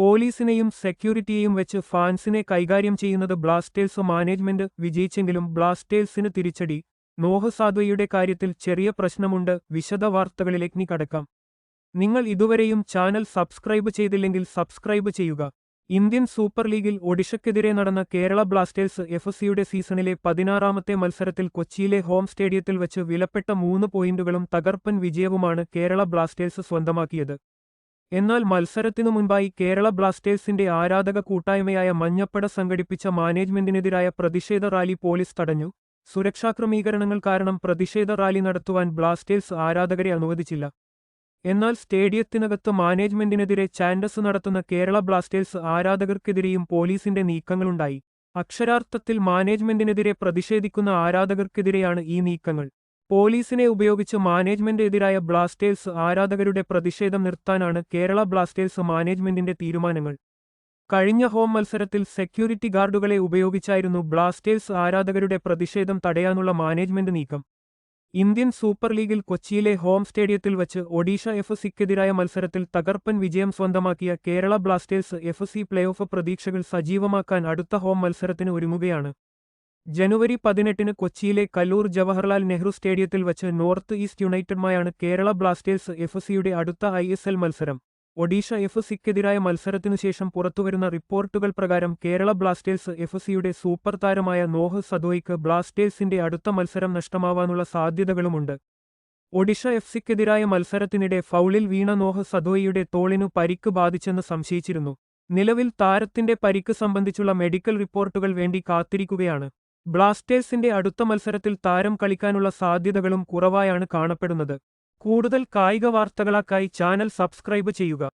പോലീസിനെയും സെക്യൂരിറ്റിയെയും വെച്ച് ഫാൻസിനെ കൈകാര്യം ചെയ്യുന്നത് ബ്ലാസ്റ്റേഴ്സ് മാനേജ്മെന്റ് വിജയിച്ചെങ്കിലും ബ്ലാസ്റ്റേഴ്സിന് തിരിച്ചടി. നോഹ് കാര്യത്തിൽ ചെറിയ പ്രശ്നമുണ്ട്. വിശദ വാർത്തകളിലേക്ക് കടക്കാം. നിങ്ങൾ ഇതുവരെയും ചാനൽ സബ്സ്ക്രൈബ് ചെയ്തില്ലെങ്കിൽ സബ്സ്ക്രൈബ് ചെയ്യുക. ഇന്ത്യൻ സൂപ്പർ ലീഗിൽ ഒഡിഷയ്ക്കെതിരെ നടന്ന കേരള ബ്ലാസ്റ്റേഴ്സ് എഫ് സിയുടെ സീസണിലെ പതിനാറാമത്തെ മത്സരത്തിൽ കൊച്ചിയിലെ ഹോം സ്റ്റേഡിയത്തിൽ വെച്ച് വിലപ്പെട്ട മൂന്ന് പോയിന്റുകളും തകർപ്പൻ വിജയവുമാണ് കേരള ബ്ലാസ്റ്റേഴ്സ് സ്വന്തമാക്കിയത്. എന്നാൽ മത്സരത്തിനു മുൻപായി കേരള ബ്ലാസ്റ്റേഴ്സിന്റെ ആരാധക കൂട്ടായ്മയായ മഞ്ഞപ്പട സംഘടിപ്പിച്ച മാനേജ്മെന്റിനെതിരായ പ്രതിഷേധ റാലി പോലീസ് തടഞ്ഞു. സുരക്ഷാ ക്രമീകരണങ്ങൾ കാരണം പ്രതിഷേധ റാലി നടത്തുവാൻ ബ്ലാസ്റ്റേഴ്സ് ആരാധകരെ അനുവദിച്ചില്ല. എന്നാൽ സ്റ്റേഡിയത്തിനകത്ത് മാനേജ്മെന്റിനെതിരെ ചാൻഡസ് നടത്തുന്ന കേരള ബ്ലാസ്റ്റേഴ്സ് ആരാധകർക്കെതിരെയും പോലീസിന്റെ നീക്കങ്ങളുണ്ടായി. അക്ഷരാർത്ഥത്തിൽ മാനേജ്മെന്റിനെതിരെ പ്രതിഷേധിക്കുന്ന ആരാധകർക്കെതിരെയാണ് ഈ നീക്കങ്ങൾ. പോലീസിനെ ഉപയോഗിച്ച് മാനേജ്മെന്റ് എതിരായ ബ്ലാസ്റ്റേഴ്സ് ആരാധകരുടെ പ്രതിഷേധം നിർത്താനാണ് കേരള ബ്ലാസ്റ്റേഴ്സ് മാനേജ്മെന്റിന്റെ തീരുമാനങ്ങൾ. കഴിഞ്ഞ ഹോം മത്സരത്തിൽ സെക്യൂരിറ്റി ഗാർഡുകളെ ഉപയോഗിച്ചായിരുന്നു ബ്ലാസ്റ്റേഴ്സ് ആരാധകരുടെ പ്രതിഷേധം തടയാനുള്ള മാനേജ്മെന്റ് നീക്കം. ഇന്ത്യൻ സൂപ്പർ ലീഗിൽ കൊച്ചിയിലെ ഹോം സ്റ്റേഡിയത്തിൽ വച്ച് ഒഡീഷ എഫ് സിക്കെതിരായ മത്സരത്തിൽ തകർപ്പൻ വിജയം സ്വന്തമാക്കിയ Kerala Blasters F C playoff പ്രതീക്ഷകൾ സജീവമാക്കാൻ അടുത്ത ഹോം മത്സരത്തിന് ഒരുങ്ങുകയാണ്. ജനുവരി പതിനെട്ടിന് കൊച്ചിയിലെ കല്ലൂർ ജവഹർലാൽ നെഹ്റു സ്റ്റേഡിയത്തിൽ വച്ച് നോർത്ത് ഈസ്റ്റ് യുണൈറ്റഡുമായാണ് കേരള ബ്ലാസ്റ്റേഴ്സ് എഫ് സിയുടെ അടുത്ത ഐ എസ് എൽ മത്സരം. ഒഡീഷ എഫ് സിക്കെതിരായ മത്സരത്തിനുശേഷം പുറത്തുവരുന്ന റിപ്പോർട്ടുകൾ പ്രകാരം കേരള ബ്ലാസ്റ്റേഴ്സ് എഫ് സിയുടെ സൂപ്പർ താരമായ നോഹ് സദോയ്ക്ക് ബ്ലാസ്റ്റേഴ്സിന്റെ അടുത്ത മത്സരം നഷ്ടമാവാനുള്ള സാധ്യതകളുമുണ്ട്. ഒഡീഷ എഫ് സിക്കെതിരായ മത്സരത്തിനിടെ ഫൗളിൽ വീണ നോഹ് സദോയിയുടെ തോളിനു പരിക്ക് ബാധിച്ചെന്ന് സംശയിച്ചിരുന്നു. നിലവിൽ താരത്തിന്റെ പരിക്ക് സംബന്ധിച്ചുള്ള മെഡിക്കൽ റിപ്പോർട്ടുകൾ വേണ്ടി കാത്തിരിക്കുകയാണ്. ബ്ലാസ്റ്റേഴ്സിന്റെ അടുത്ത മത്സരത്തിൽ താരം കളിക്കാനുള്ള സാധ്യതകളും കുറവായാണ് കാണപ്പെടുന്നത്. കൂടുതൽ കായിക വാർത്തകളാക്കായി ചാനൽ സബ്സ്ക്രൈബ് ചെയ്യുക.